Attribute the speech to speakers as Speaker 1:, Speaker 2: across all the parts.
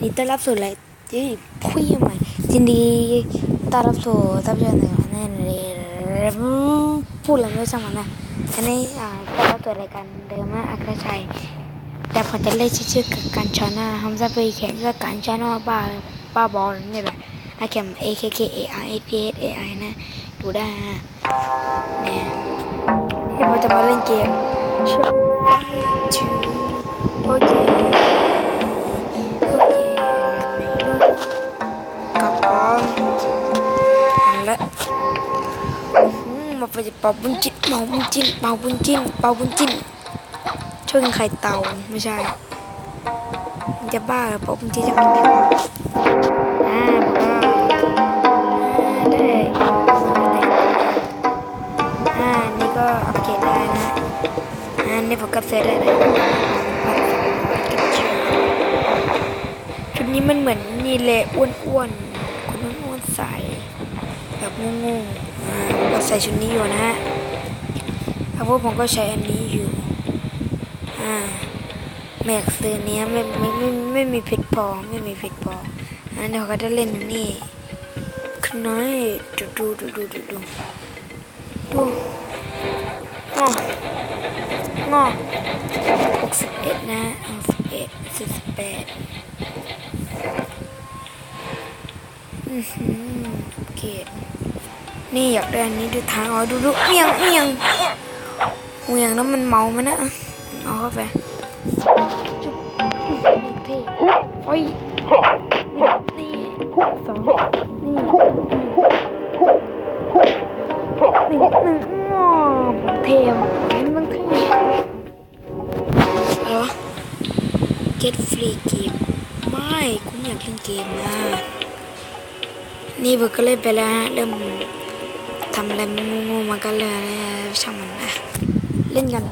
Speaker 1: นี่ต้อนรับสู่อะไรที่คุยใหม่ยินดีต้อนรับสู่ท่านผู้ชมในวันนี้เลยพูดอะไรไม่ช่างมันนะอันนี้อ่าต้อนรับสู่รายการเดิมนะอัครชัยแต่ผมจะเล่นชื่อกับการชานาทำซะไปแข่งกับการชานาบ้าบ้าบอลนี่แหละอาเข็ม A K K A R A P S A I นะดูได้นะเนี่ยที่ผมจะมาเล่นเกมชอชื่อโอเค ไปจะเป่าบุญจิ้นเป่าบุญจิ้นเป่าบุญจิ้นเป่าบุญจิ้นช่วยกินไข่เต่าไม่ใช่มันจะบ้าเหรอเป่าบุญจิ้นจะกินได้ปะอ่าบอกว่าอ่าได้อ่านี่ก็อัปเกรดได้นะอ่านี่ผมก็เซตได้เลยชุดนี้มันเหมือนนี่แหละอ้วนๆคนอ้วนๆใสแบบงงๆ อ่าก็ใส่ชุดนี้อยู่นะฮะแล้วพวกผมก็ใช้อันนี้อยู่ อ่า แม็กซ์ตัวเนี้ยไม่ไม่ไม่ไม่มีเพชรพอไม่มีเพชรพออันนี้เขาก็ได้เล่นนี่คือน้อยดูดูดูดูดูดูดูงองอหกสิบเอ็ดนะหกสิบเอ็ดสี่สิบแปดอือหือเกรด นี่อยากได้อันนี้ดูทางอ๋อดูดูเมียงเมียงเมียงแล้วมันเมาไหมนะเอาเข้าไปโอ้ยนี่สองนี่หนึ่งหนึ่งอ๋อเทมมันเทเหรอ get free game ไม่กูอยากเล่นเกมนะนี่เบิร์ก็เล่นไปแล้วฮะเริ่ม ทำอะไรงูๆมากันเลยช่างมันนะเล่นกัน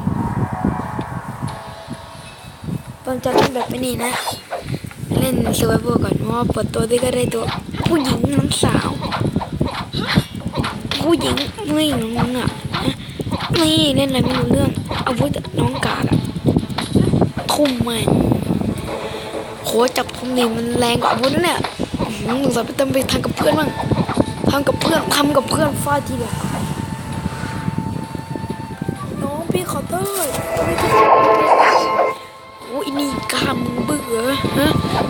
Speaker 1: ตอนจะเล่นแบบนี้นะ เล่นสวายโบก่อนว่าเปิดตัวที่ก็ได้ตัว ผู้หญิงน้องสาว ผู้หญิงไม่น้องอะนี่เล่นอะไรไม่รู้เรื่องอาวุธน้องกากอะทุ่มมันโหจับทุ่มนี่มันแรงกว่าอาวุธเนี่ยหือสงสัยไปเติมไปทำกับเพื่อนบ้าง ทำกับเพื่อนทำกับเพื่อนฟาดทีเดียวน้องพี่ขอโทษโอ้ยนี่กล้ามึงเบื่อฮะ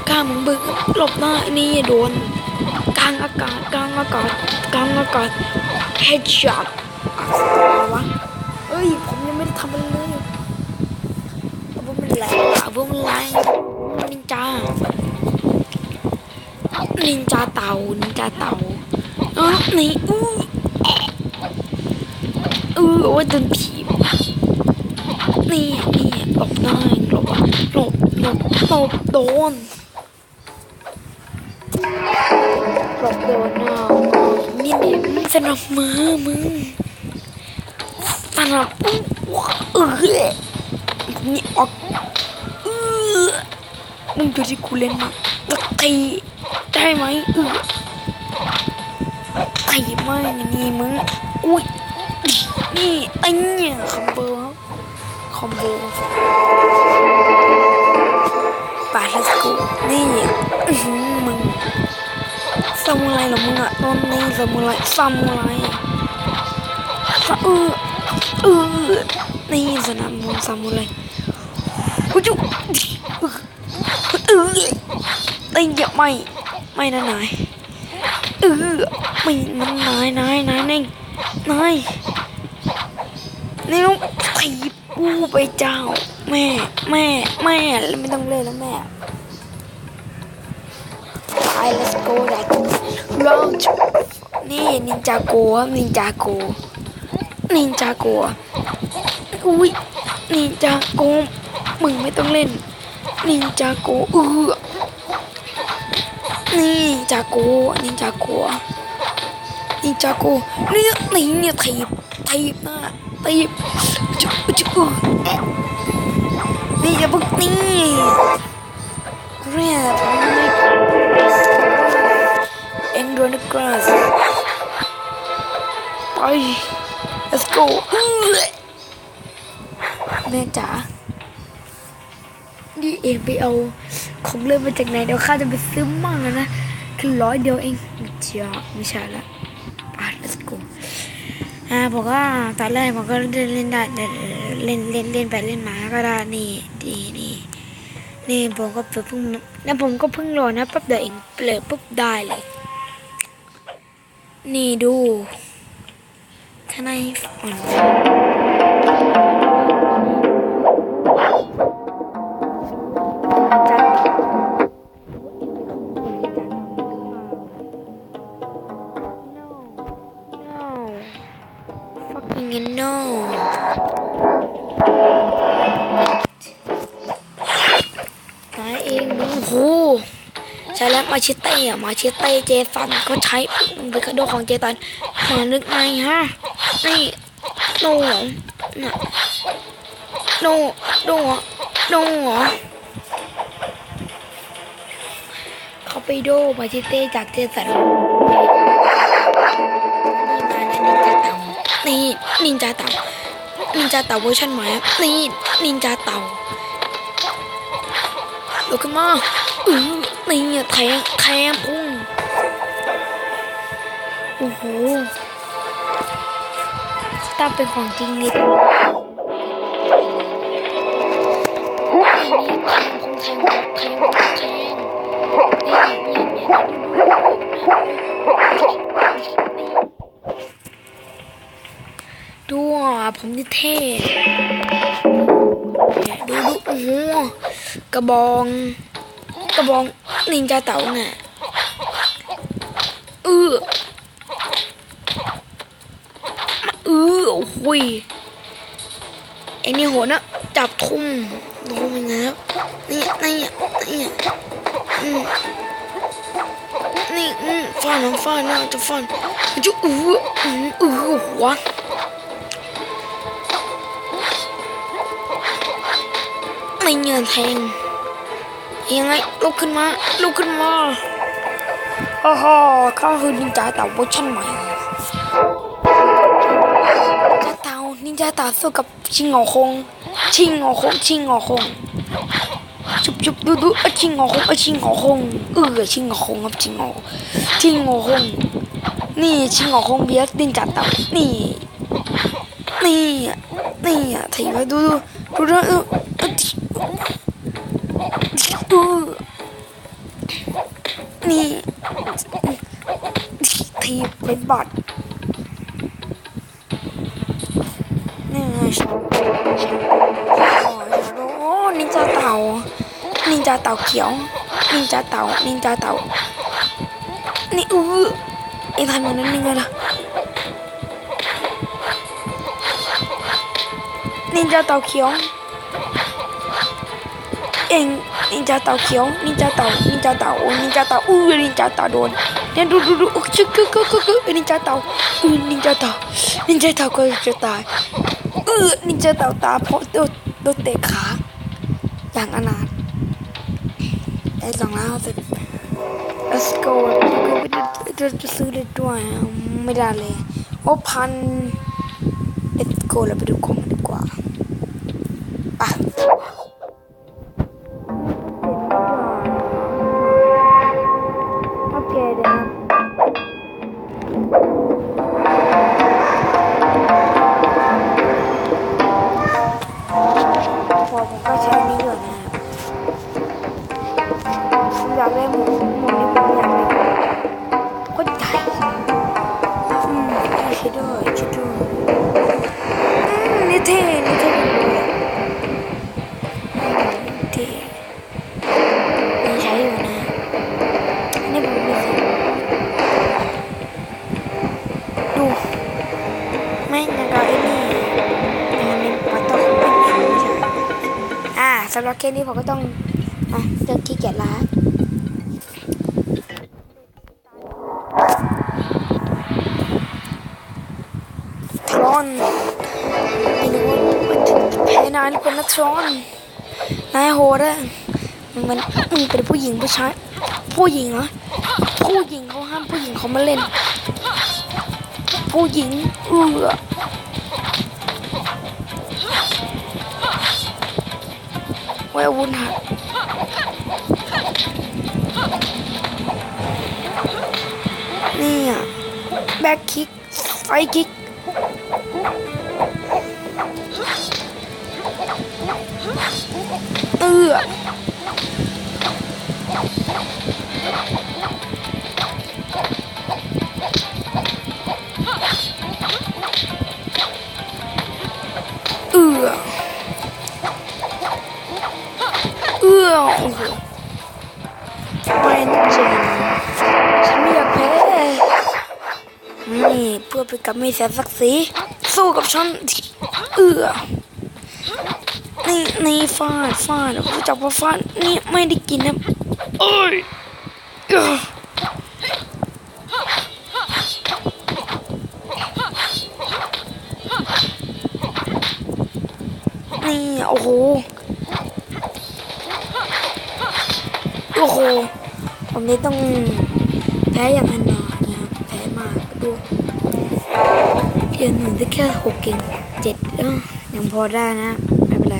Speaker 1: กล้ามึงเบื่อหลบหน้าไอ้นี่โดนกลางอากาศกลางอากาศกลางอากาศ headshot อะไรวะเอ้ยผมยังไม่ได้ทำอะไรเลยอาวุธมันแรงอาวุธมันแรงนินจานินจาเต่านินจาเต่า เออนี่อู้เออโอ้ยโดนผีบนี่นี่หลบได้หลบหลบหลบหลบโดนหลบโดนอะนี่นี่มันสนับมือมึงสนับเออนี่ออกเออมึงดูที่กูเล่นมาตะตีได้ไหมเออ ตีไม่นี่มึง อุ้ย นี่ไอ้เนี่ยคอมโบคอมโบป่า let's go นี่มึงซามูไรเหรอมึงอะตอนนี้ซามูไรซามูไรเออเออนี่สนามมวยซามูไรกูจุเออเออไอ้เหี้ยไม่ ไม่นะนาย เออไม่มันนายนายนายนี่นายนี่ต้องถีบกูไปเจ้า แม่ แม่ แม่แล้วไม่ต้องเล่นแล้วแม่ไป let's go ได้เราจะนี่นินจาโกครับนินจาโกนินจาโกอุ้ยนินจาโกมึงไม่ต้องเล่นนินจาโกเออ Ninjago, Ninjago Ninjago Này, này, thầy Thầy nè Thầy Chú, chú Ninja bức đi Grab And run across Bye Let's go Mẹ trả Đi em bị Âu นี่เองเอาของเล่นมาจากไหนเดี๋ยวข้าจะไปซื้อมั่งอะนะแค่ร้อยเดียวเองเจ้าไม่ใช่ละไป let's go อ่าผมก็ตอนแรกผมก็เล่นเล่นได้แต่เล่นเล่นเล่นไปเล่นมาก็ได้นี่นี่นี่นี่ผมก็เพิ่งแล้วผมก็เพิ่งโหลดนะแป๊บเดียวเองเปลือปุ๊บได้เลย นี่ดูข้าง มาชิเต้อะมาชิเต้เจสันก็ใช้เบคาโดดของเจสันมานึกไงฮะนี่โนเหรอน่ะโนโนเหรอโนเหรอเขาไปโดมาชิเต้จากเจสันนี่นินจาเต่านี่นินจาเต่าเวอร์ชันใหม่อนี่นินจาเต่าลุกขึ้นมาอือ นี่แทงแทงพุ่งโอ้โหถ้าเป็นของจริงนี่อันนี้แทงแทงแทงดูอะผมนี่เท่ดูดูโอ้โหกระบอง กระบองนินจาเต่าไงเออเออโอ้โหไอ้นี่โหนะจับทุ่มดูมันนะนี่นี่นี่นี่อืมฟันมันฟันนะจะฟันมันจะอืออืออือหัวไม่เงินแทง ยังไงลุกขึ้นมาลุกขึ้นมาโอ้โหข้าคือนินจาเต่าเวอร์ชันใหม่นินจาเต่านินจาเต่าสู้กับชิงหงาคง ชิงหงาคงชิงหงาคงจุบจุบดูดูอะชิงหงาคงอะชิงหงาคงเออชิงหงาคงครับชิงหงชิงหงาคงนี่ชิงหงาคงเบียร์นินจาเต่านี่นี่นี่อะถีบไปดูดูดูดูดูดู นี่ถีบเป็นบอดนี่ไงชอบโอ้นินจาเต่า นินจาเต่าเขียว นินจาเต่า นินจาเต่า นี่อู้ไอ้ทำอย่างนั้นยังไงล่ะ นินจาเต่าเขียว เองนินจาเต่าเขียวนินจาเต่านินจาเต่าโอ้นินจาเต่าอู้นินจาเต่าโดนเนี่ยดูดูดูโอ้ชึกกึกกึกกึกนินจาเต่าอือนินจาเต่านินจาเต่าก็จะตายเออนินจาเต่าตาเพราะโดนโดนเตะขาอย่างอนาถได้สองร้อยห้าสิบ let's go จะจะซื้อเลยด้วยไม่ได้เลยโอ้พัน let's go เราไปดูของกันดีกว่าอะ เคเดี๋ยวนะพอผมก็ใช้นี้อยู่นะผมอยากได้หมูหมูนี่ผมอยากได้ก็ใหญ่อืมใช่ด้วยใช่ด้วยอืมนี่เท่นี่เท่ สำหรับเคสนี้ผมก็ต้องอะเลิกขี้เกียจละทรอนไม่รู้ว่าแพ้นานเป็นนักทรอนนายโหดอะมันมันมึงเป็นผู้หญิงผู้ชาย ผู้หญิงเหรอผู้หญิงเขาห้ามผู้หญิงเขามาเล่น ผู้หญิงเออ แม่วุธหักนี่อะแบ็คคิกไฟคิกเออ กับมีแสนศักดิ์ศรีสู้กับฉันเอือนี่นี่ฟาดฟาดรู้จักว่าฟาดนี่ไม่ได้กินนะเอ้ยเอ้อนี่โอ้โหโอ้โหผมนี้ต้องแพ้อย่างแน่นอนนะครับแพ้มากดูเกียนหนึ่งได้แค่หกเกมเจ็ดยังพอได้นะ ไม่เป็นไร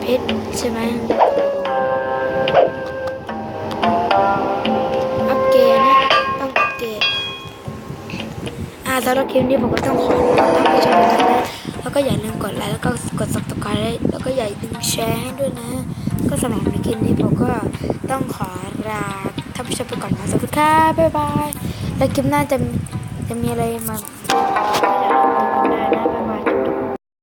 Speaker 1: เพชรใช่ไหมอัปเกรดนะ ต้องอัปเกรดอ่าสำหรับคลิปนี้ผมก็ต้องขอลาท่านผู้ชมกท่านนะแล้วก็อย่าลืมกดไลค์แล้วก็กด subscribe แล้วก็อย่าลืมแชร์ให้ด้วยนะ ก็สำหรับในคลิปนี้ผมก็ต้องขอลา ผู้ชมไปก่อนนะสวัสดีค่ะบ๊ายบาย แล้วคลิปหน้าจะจะมีอะไรมา